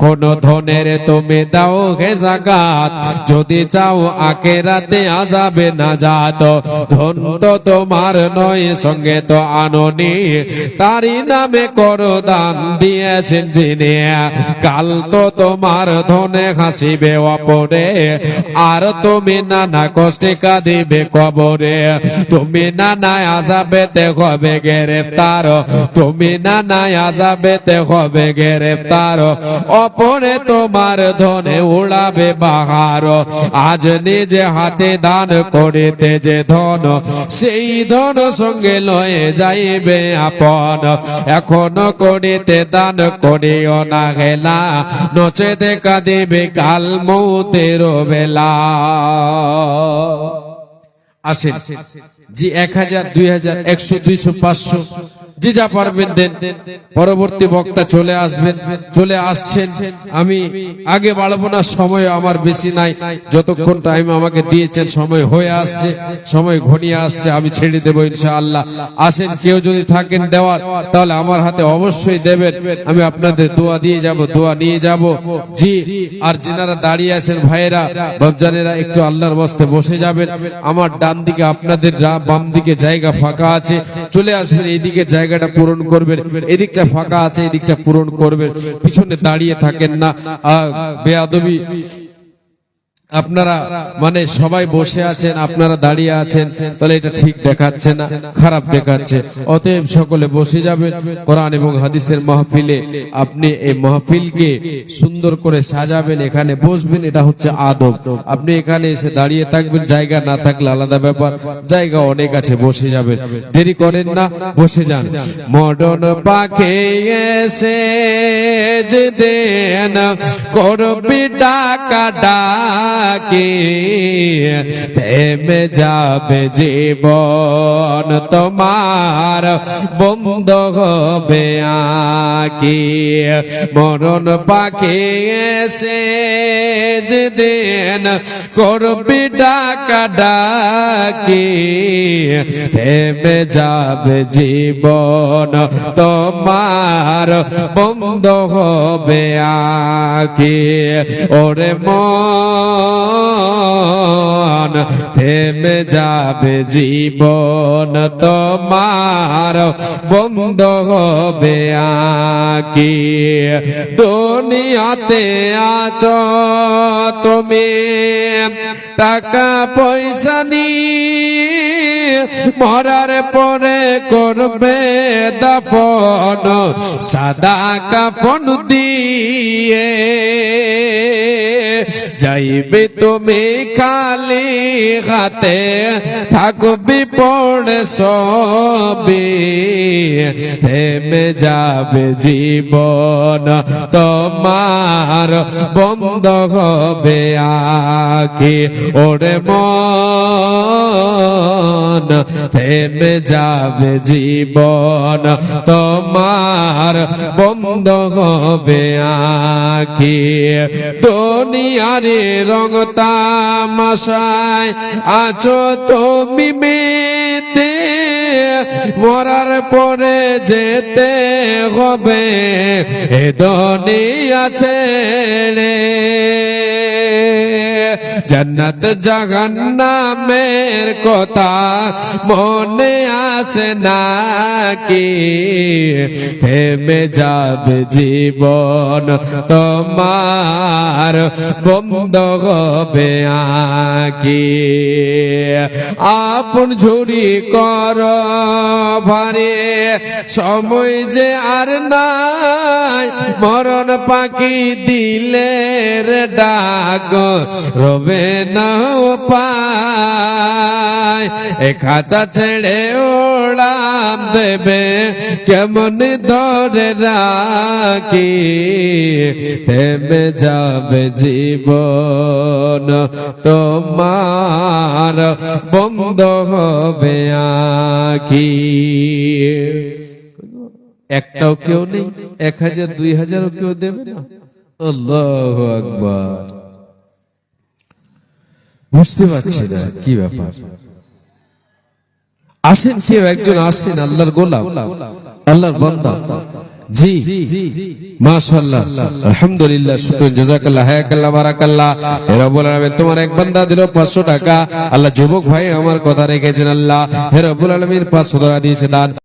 এখন ধনের তুমি দাও হে জাগাত যদি চাও আকেরাতে আজাবে না যাত। ধন তো তোমার নয়, সঙ্গে তো আননি। তারই নামে করো দান দিয়েছেন যিনি। কাল তো তোমার ধনে হাসিবে অপরে। আর তুমি নানা কষ্টে কাঁদিবে কবরে। তুমি নানা আজাবেতে হবে গ্রেফতার। তুমি নানা আজাবেতে হবে গ্রেফতার। অপরে তোমার ধনে উড়াবে বাহার। আজ নিজে হাতে দান করিতে যে ধন, সেই ধন সঙ্গে লয়ে যাইবে আপন। এখনও করিতে দান করিও না হেলা নচে দেখা দেবে কাল মৌতের বেলা। আসেন, জি এক হাজার, দুই হাজার, একশো, দুইশো, পাঁচশো। যে যা পারবেন দেন। পরবর্তী বক্তা চলে আসবেন, চলে আসছেন। আমি আগে বাড়বো না, সময় আমার বেশি নাই। যতক্ষণ টাইম আমাকে দিয়েছেন, সময় হয়ে আসছে, সময় ঘনিয়ে আসছে, আমি ছেড়ে দেবো ইনশাআল্লাহ। আসেন, কেউ যদি থাকেন দেওয়ার, তাহলে আমার হাতে অবশ্যই দেবেন। আমি আপনাদের দোয়া দিয়ে যাব, দোয়া নিয়ে যাব। জি, আর যেনারা দাঁড়িয়ে আছেন, ভাইয়েরা বাবজানেরা একটু আল্লাহর বস্তে বসে যাবেন। আমার ডান দিকে আপনাদের বাম দিকে জায়গা ফাঁকা আছে। চলে আসবেন, এইদিকে জায়গাটা পূরণ করবেন। এদিকটা ফাঁকা আছে এদিকটা পূরণ করবেন। পিছনে দাঁড়িয়ে থাকেন না। বেয়াদবি আপনারা মানে সবাই বসে আছেন, আপনারা দাঁড়িয়ে আছেন, তাহলে এটা ঠিক দেখাচ্ছে না, খারাপ দেখাচ্ছে। অতএব সকলে বসে যাবেন, কোরআন এবং হাদিসের মাহফিলে। আপনি এই মাহফিলকে সুন্দর করে সাজাবেন, এখানে বসবেন, এটা হচ্ছে আদব। আপনি এখানে এসে দাঁড়িয়ে থাকবেন, জায়গা না থাকলে আলাদা ব্যাপার, জায়গা অনেক আছে, বসে যাবেন। দেরি করেন না, বসে যান। মডন পাখে এসে দেন করবি ডাকে থেমে যাবে জীবন তোমার বন্ধ হবে আকি মরণ পাখি এসে যে দিন করবি ডাকা ডাকি থেমে যাবে জীবন তোমার বন্ধ হবে আকি ওরে মন থেমে যাবে জীবন তোমার। বন্ধ হবে আকি। দুনিয়াতে আছ তুমি, টাকা পয়সা নিয়ে মরার পরে করবে দাফন, সাদা কাফন দিয়ে। যাইবে তুমি খালি হাতে, থাকবি পড়ে সবে থেমে যাবে জীবন তোমার, বন্ধ হবে আখি ওরে মন। থেমে যাবে জীবন তোমার, বন্ধ হবে আখি। দুনিয়ারে রং তামাশায় আছো তুমি মেতে মরার পরে যেতে হবে এ দুনিয়া ছেড়ে। জান্নাত জাহান্নামের কথা মনে আসে নাকি? থেমে যাবে জীবন তোমার, বন্ধ হবে আকি আপন ঝুড়ি কর ভারে, সময় যে আর নাই, মরণ পাখি দিলের ডাক। রবে না পায়? এ খাঁচা ছেড়ে ওড়াম দেবে, কেমন ধরে রাখি? থেমে যাবে জীবন তোমার, বন্ধ হবে আখি। একটাও কেউ নেই, এক হাজার, দুই হাজারও কেউ দেবে না? আল্লাহ আকবার। বুঝতে পারছি না, কি ব্যাপার? আসেন কেউ একজন আসেন, আল্লাহর গোলাম, আল্লাহর বান্দা। জি, মাশাআল্লাহ, আলহামদুলিল্লাহ, শুকর জাযাকাল্লাহ হায়াকাল্লাহ, বারাকাল্লাহ। হে রব্বুল আলামিন তোমার এক বান্দা দিল 500 টাকা। আল্লাহ যুবক ভাই আমার কথা রেখেছেন, আল্লাহ। হে রব্বুল আলামিন 500 টাকা দিয়েছে, দান।